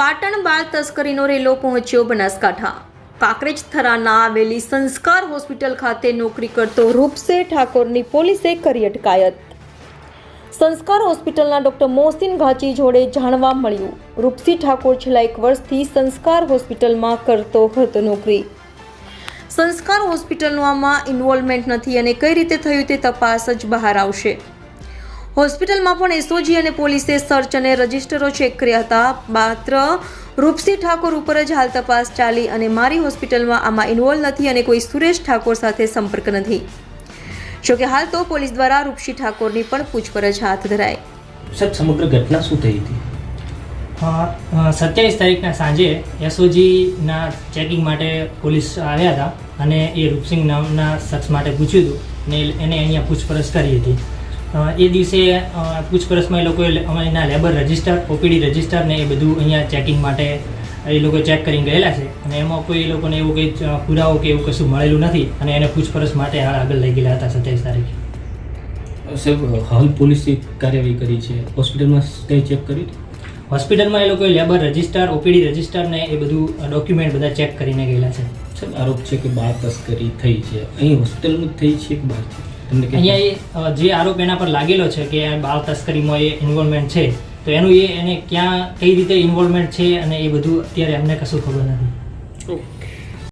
પાટણ બાળ તસ્કરીનો રેલો પહોંચ્યો બનાસકાંઠા. કાંકરેજ થરાના આવેલી સંસ્કાર હોસ્પિટલ ખાતે નોકરી કરતો રૂપસે ઠાકોરની પોલીસે કરી અટકાયત. સંસ્કાર હોસ્પિટલના ડોક્ટર મોહસિન ઘાચી જોડે જાણવા મળ્યું, રૂપસી ઠાકોર છેલ્લા એક વર્ષથી સંસ્કાર હોસ્પિટલમાં કરતો હતો નોકરી. સંસ્કાર હોસ્પિટલનું આમાં ઇન્વોલ્વમેન્ટ નથી અને કઈ રીતે થયું તે તપાસ જ બહાર આવશે. હોસ્પિટલમાં પણ એસઓજી અને પોલીસે સર્ચ અને રજિસ્ટરો ચેક કર્યા હતા. માત્ર રૂપસી ઠાકોર ઉપર જ હાલ તપાસ ચાલી અને મારી હોસ્પિટલમાં આમાં ઇન્વોલ્વ નથી અને કોઈ સુરેશ ઠાકોર સાથે સંપર્ક નથી. જોકે હાલ તો પોલીસ દ્વારા રૂપસી ઠાકોરની પણ પૂછપરછ હાથ ધરાઈ. સર સમગ્ર ઘટના શું થઈ હતી? સત્યાવીસ તારીખના સાંજે એસઓજીના ચેકિંગ માટે પોલીસ આવ્યા હતા અને એ રૂપસિંગ નામના શખ્સ માટે પૂછ્યું હતું ને એને અહીંયા પૂછપરછ કરી હતી. એ દિવસે પૂછપરછમાં એ લોકોએ લે- અમે એના લેબર રજિસ્ટર ઓપીડી રજિસ્ટર ને એ બધું અહીંયા ચેકિંગ માટે એ લોકો ચેક કરીને ગયેલા છે. અને એમાં કોઈ એ લોકોને એવું કંઈ પુરાવો કે એવું કશું મળેલું નથી અને એને પૂછપરછ માટે હાલ આગળ લઈ ગયેલા હતા સત્યાવીસ તારીખે. સાહેબ હાલ પોલીસે કાર્યવાહી કરી છે. હોસ્પિટલમાં કંઈ ચેક કર્યું હોસ્પિટલમાં એ લોકોએ લેબર રજિસ્ટર ઓપીડી રજિસ્ટર ને એ બધું ડોક્યુમેન્ટ બધા ચેક કરીને ગયેલા છે. સાહેબ આરોપ છે કે બાળ તસ્કરી થઈ છે. અહીં હોસ્પિટલમાં જ થઈ છે કે બહાર છે? અહીંયા એ જે આરોપ એના પર લાગેલો છે કે બાળ તસ્કરીમાં એ ઇન્વોલ્વમેન્ટ છે તો એનું એ એને ક્યાં કઈ રીતે ઇન્વોલ્વમેન્ટ છે અને એ બધું અત્યારે અમને કશું ખબર નથી.